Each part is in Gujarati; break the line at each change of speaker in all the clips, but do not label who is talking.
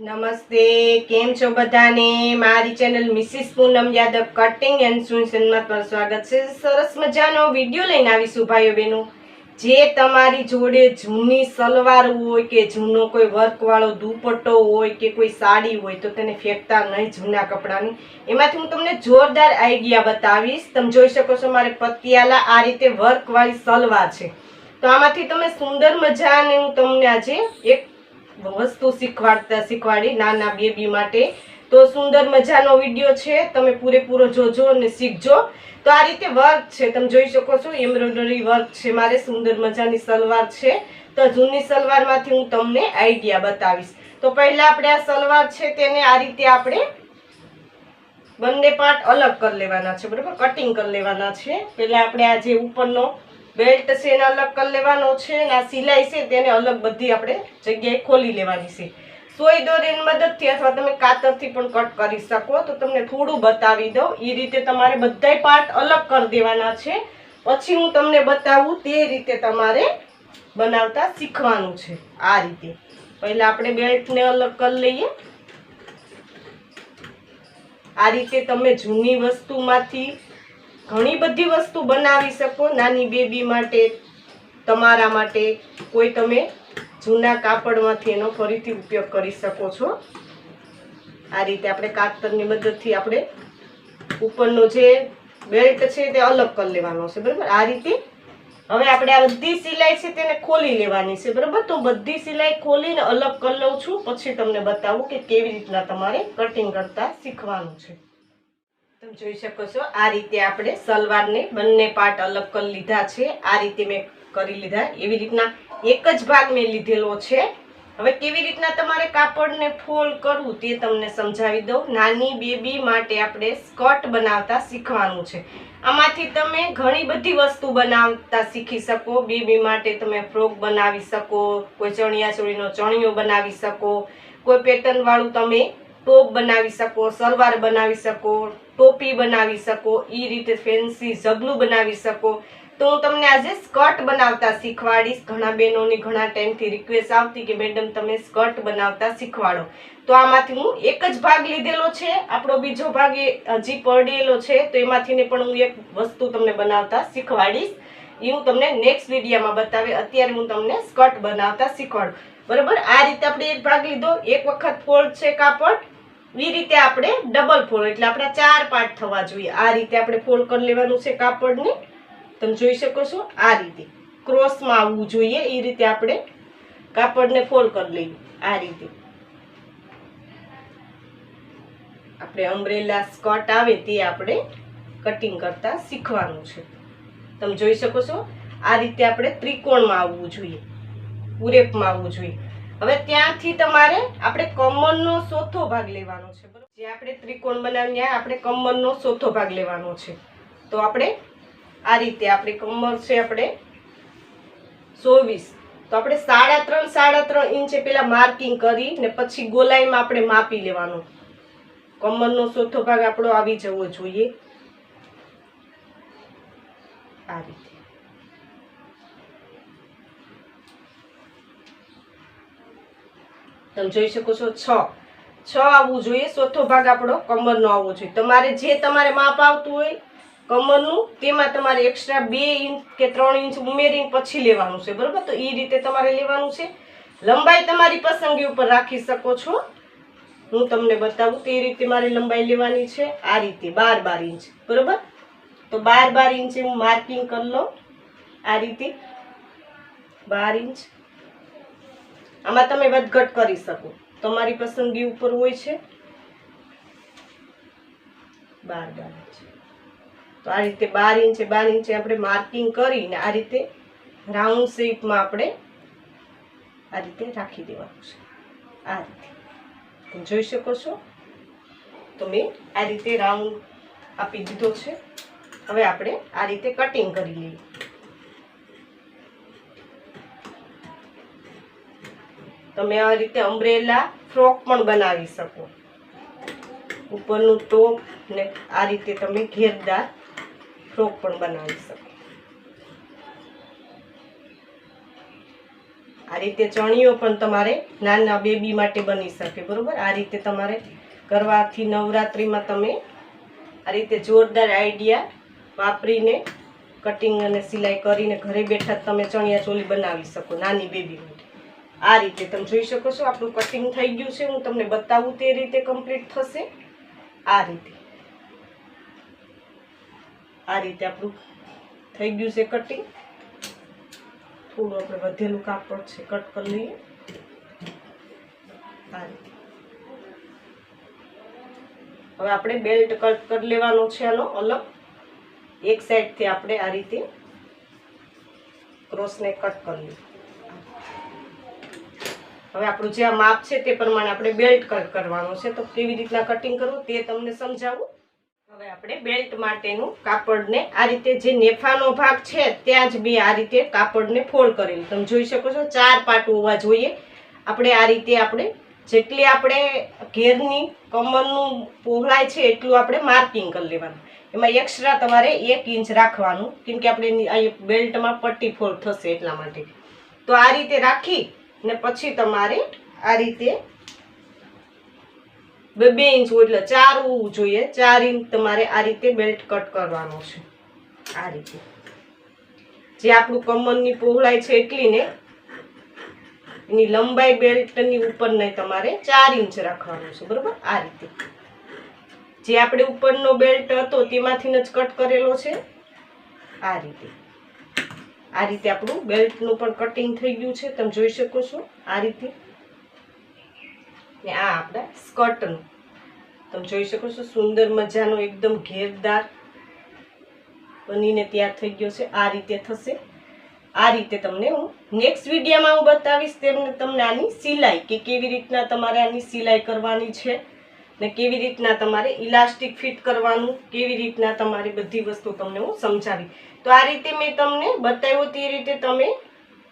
નમસ્તે, કેમ છો બધાને? મારી channel Mrs Poonam Yadav cutting and સુનસનમાં પર સ્વાગત છે. સરસ મજાનો વીડિયો લઈને આવીશું ભાઈઓ બહેનો. જે તમારી જોડે જૂની સલવાર હોય કે જૂનો કોઈ વર્કવાળો દુપટ્ટો હોય કે કોઈ સાડી હોય તો તેને ફેંકતા નહીં જૂના કપડાની. એમાંથી હું તમને જોરદાર આઈડિયા બતાવીશ. તમે જોઈ શકો છો મારે પતિયાલા આ રીતે વર્કવાળી સલવાર છે. તો આમાંથી તમે સુંદર મજાને હું તમને આજે એક વસ્તુ શીખવાડતા શીખવાડી નાના બેબી માટે તો સુંદર મજાનો વીડિયો છે. તમે પૂરેપૂરો જોજો અને શીખજો. તો આ રીતે વર્ક છે. તમે જોઈ શકો છો, એમ્બ્રોઇડરી વર્ક છે. મારે સુંદર મજાની સલવાર છે. તો જૂની સલવારમાંથી હું તમને આઈડિયા બતાવીશ. તો પહેલા આપણે આ સલવાર છે તેને આ રીતે આપણે બંને પાર્ટ અલગ કરી લેવાના છે. બરાબર? કટિંગ કરી લેવાના છે. પહેલાં આપણે આ જે ઉપરનો બેલ્ટ છે એને અલગ કરી લેવાનો છે અને આ સિલાઈ છે તેને અલગ બધી આપણે જગ્યાએ ખોલી લેવાની છે. સોય દોરીની મદદથી અથવા તમે કાતરથી પણ કટ કરી શકો, તો તમને થોડું બતાવી દઉં. એ રીતે તમારે બધાય પાર્ટ અલગ કરી દેવાના છે. પછી હું તમને બતાવું તે રીતે તમારે બનાવતા શીખવાનું છે આ રીતે. પહેલા આપણે બેલ્ટને અલગ કરી લઈએ. આ રીતે તમે જૂની વસ્તુમાંથી ઘણી બધી વસ્તુ બનાવી શકો. નાની બેબી માટે, તમારા માટે કોઈ તમે જૂના કાપડમાંથી એનો ફરીથી ઉપયોગ કરી શકો છો. આ રીતે આપણે કાતરની મદદથી આપણે ઉપરનો જે બેલ્ટ છે તે અલગ કરી લેવાનો છે, બરાબર? આ રીતે હવે આપણે આ બધી સિલાઈ છે તેને ખોલી લેવાની છે, બરાબર? તો બધી સિલાઈ ખોલીને અલગ કરી લઉં છું. પછી તમને બતાવું કે કેવી રીતના તમારે કટિંગ કરતા શીખવાનું છે. જોઈ શકો છો, આ રીતે આપણે સલવારને બંને પાર્ટ અલગ કરી લીધા છે. આ રીતે મેં કરી લીધા. એવી રીતના એક જ ભાગ મેં લીધેલો છે. હવે કેવી રીતના તમારે કાપડને ફોલ્ડ કરવું તે તમને સમજાવી દઉં. નાની બેબી માટે આપણે સ્કર્ટ બનાવતા શીખવાનું છે. આમાંથી તમે ઘણી બધી વસ્તુ બનાવતા શીખી શકો. બેબી માટે તમે ફ્રોક બનાવી શકો, કોઈ ચણિયા ચોળીનો ચણિયો બનાવી શકો, કોઈ પેટર્નવાળું તમે ટોપ બનાવી શકો, સલવાર બનાવી શકો ટોપી બનાવી શકો એ રીતે ફેન્સી ઝગલું બનાવી શકો. તો હું તમને આજે સ્કર્ટ બનાવતા શીખવાડીશ. ઘણા બહેનોની ઘણા ટાઈમથી રિક્વેસ્ટ આવતી કે, મેડમ, તમે સ્કર્ટ બનાવતા શીખવાડો. તો આમાંથી હું એક જ ભાગ લીધેલો છે. આપણો બીજો ભાગ એ હજી પડેલો છે. તો એમાંથી ને પણ હું એક વસ્તુ તમને બનાવતા શીખવાડીશ. એ હું તમને નેક્સ્ટ વિડીયોમાં બતાવે અત્યારે હું તમને સ્કર્ટ બનાવતા શીખવાડું. બરાબર? આ રીતે આપણે એક ભાગ લીધો. એક વખત ફોલ્ડ છે કાપડ. એ રીતે આપણે ડબલ ફોલ્ડ એટલે આપણા ચાર પાર્ટ થવા જોઈએ. આ રીતે આપણે ફોલ્ડ કરી લેવાનું છે કાપડને. તમે જોઈ શકો છો આ રીતે. ક્રોસમાં આવવું જોઈએ એ રીતે આપણે કાપડને ફોલ્ડ કરી લઈએ. આ રીતે. આપણે અમ્બ્રેલા સ્કર્ટ આવે તે આપણે કટિંગ કરતા શીખવાનું છે. તમે જોઈ શકો છો, આ રીતે આપણે ત્રિકોણમાં આવવું જોઈએ. પૂરેપમાં આવવું જોઈએ. હવે ત્યાંથી તમારે આપણે કમરનો ચોથો ભાગ લેવાનો છે, બરાબર? જે આપણે ત્રિકોણ બનાવીને આપણે કમરનો ચોથો ભાગ લેવાનો છે. તો આપણે આ રીતે આપણી કમર છે આપણે ચોવીસ. તો આપણે સાડા ત્રણ સાડા ત્રણ ઇંચે પેલા માર્કિંગ કરી ને પછી ગોલાઈમાં આપણે માપી લેવાનો. કમરનો ચોથો ભાગ આપણો આવી જવો જોઈએ. આ તમે જોઈ શકો છો, છ. છ આવવું જોઈએ, ચોથો ભાગ આપણો કમરનો આવવો જોઈએ. તમારે જે તમારે માપ આવતું હોય કમરનું, તેમાં તમારે એક્સ્ટ્રા બે ઇંચ કે ત્રણ ઇંચ ઉમેરીને પછી લેવાનું છે, બરાબર? તો એ રીતે તમારે લેવાનું છે. લંબાઈ તમારી પસંદગી ઉપર રાખી શકો છો. હું તમને બતાવું, તે રીતે મારે લંબાઈ લેવાની છે, આ રીતે, બાર બાર ઇંચ, બરાબર? તો બાર બાર ઇંચે હું માર્કિંગ કરી લઉં આ રીતે. બાર ઇંચ આમાં તમે વધઘટ કરી શકો. તમારી પસંદગી ઉપર હોય છે? બાર બાર છે તો આ રીતે બાર ઇંચે બાર ઇંચે આપણે માર્કિંગ કરીને આ રીતે રાઉન્ડ શેપમાં આપણે આ રીતે રાખી દેવાનું છે. આ રીતે. જોઈ શકો છો? તો મેં આ રીતે રાઉન્ડ આપી દીધો છે. હવે આપણે આ રીતે કટિંગ કરી લઈએ. તમે આ રીતે અમ્બ્રેલા ફ્રોક પણ બનાવી શકો. ઉપરનું ટોપ ને આ રીતે તમે ઘેરદાર ફ્રોક પણ બનાવી શકો. આ રીતે ચણિયો પણ તમારે નાના બેબી માટે બની શકે, બરોબર? આ રીતે તમારે કરવાથી નવરાત્રિમાં તમે આ રીતે જોરદાર આઈડિયા વાપરીને કટિંગ અને સિલાઈ કરીને ઘરે બેઠા તમે ચણિયા ચોલી બનાવી શકો, નાની બેબી માટે. આ રીતે તમે જોઈ શકો છો, આપણું કટિંગ થઈ ગયું છે. હું તમને બતાવું તે રીતે કમ્પ્લીટ થશે. આ રીતે. આ રીતે આપણું થઈ ગયું છે કટિંગ થોડું આપણે વધેલું કાપડ છે કટ કરી લઈએ. આ રીતે. હવે આપણે બેલ્ટ કટ કરી લેવાનો છે, આનો અલગ. એક સાઈડથી આપણે આ રીતે ક્રોસને કટ કરી લઈએ. હવે આપણું જે આ માપ છે તે પ્રમાણે આપણે બેલ્ટ કટ કરવાનો છે. તો કેવી રીતના કટિંગ કરવું તે તમને સમજાવું. હવે આપણે બેલ્ટ માટેનું કાપડને આ રીતે જે નેફાનો ભાગ છે ત્યાં જ બે આ રીતે કાપડને ફોલ્ડ કરેલું તમે જોઈ શકો છો ચાર પાટ હોવા જોઈએ. આપણે આ રીતે આપણે જેટલી આપણે ઘેરની કમરનું પહોળાય છે એટલું આપણે માર્કિંગ કરી લેવાનું. એમાં એક્સ્ટ્રા તમારે એક ઇંચ રાખવાનું. કેમ કે આપણે બેલ્ટમાં પટ્ટી ફોલ્ડ થશે એટલા માટે. તો આ રીતે રાખી ને પછી તમારે આ રીતે બે બે ઇંચ હોય એટલે ચાર હોવું જોઈએ. ચાર ઇંચ તમારે આ રીતે બેલ્ટ કટ કરવાનો છે. આ રીતે. જે આપણું કમરની પહોળાઈ છે એટલી ને એની લંબાઈ બેલ્ટની ઉપર નહીં તમારે ચાર ઇંચ રાખવાનું છે. બરોબર? આ રીતે. જે આપણે ઉપરનો બેલ્ટ હતો તેમાંથી જ કટ કરેલો છે. આ રીતે. આ રીતે આપણું બેલ્ટનું પણ કટિંગ થઈ ગયું છે. તમે જોઈ શકો છો આ રીતે. ને આ આપણા સ્કર્ટનું. તમે જોઈ શકો છો સુંદર મજાનો એકદમ ઘેરદાર બનીને તૈયાર થઈ ગયો છે. આ રીતે થશે. આ રીતે તમને હું નેક્સ્ટ વિડીયોમાં હું બતાવીશ તેમને તમને આની સિલાઈ કે કેવી રીતના તમારે આની સિલાઈ કરવાની છે ને કેવી રીતના તમારે ઇલાસ્ટિક ફિટ કરવાનું, કેવી રીતના તમારી બધી વસ્તુ તમને હું સમજાવી. તો આ રીતે મેં તમને બતાવ્યું તે રીતે તમે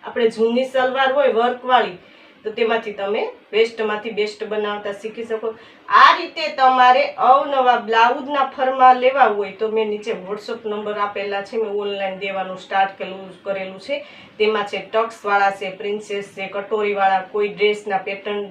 આપણે જૂની સલવાર હોય વર્કવાળી તો તેમાંથી તમે બેસ્ટમાંથી બેસ્ટ બનાવતા શીખી શકો. આ રીતે તમારે અવનવા બ્લાઉઝના ફરમા લેવા હોય તો મેં નીચે વોટ્સઅપ નંબર આપેલા છે. મેં ઓનલાઈન દેવાનું સ્ટાર્ટ કરેલું કરેલું છે. તેમાં છે ટક્સવાળા છે, પ્રિન્સેસ છે, કટોરીવાળા, કોઈ ડ્રેસના પેટર્ન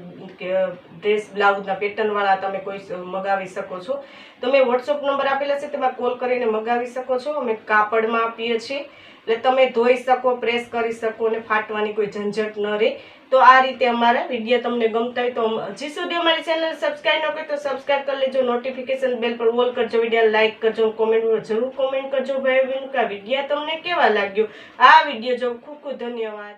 ડ્રેસ બ્લાઉઝના પેટર્નવાળા તમે કોઈ મગાવી શકો છો. તમે વોટ્સઅપ નંબર આપેલા છે. તેમાં કોલ કરીને મગાવી શકો છો. અમે કાપડમાં આપીએ છીએ. એટલે તમે ધોઈ શકો પ્રેસ કરી શકો અને ફાટવાની કોઈ ઝંઝટ ન રહે. તો આ રીતે અમારા વીડિયો તમને ગમતા હોય તો હજી સુધી અમારી ચેનલ સબસ્ક્રાઈબ ન કરી તો સબસ્ક્રાઈબ કરી લેજો. નોટિફિકેશન બેલ પર ઓલ કરજો, વીડિયો લાઈક કરજો કોમેન્ટ જરૂર કોમેન્ટ કરજો. ભાઈ બહેન કે આ વીડિયો તમને કેવા લાગ્યો? આ વીડિયો જો ખૂબ ખૂબ ધન્યવાદ.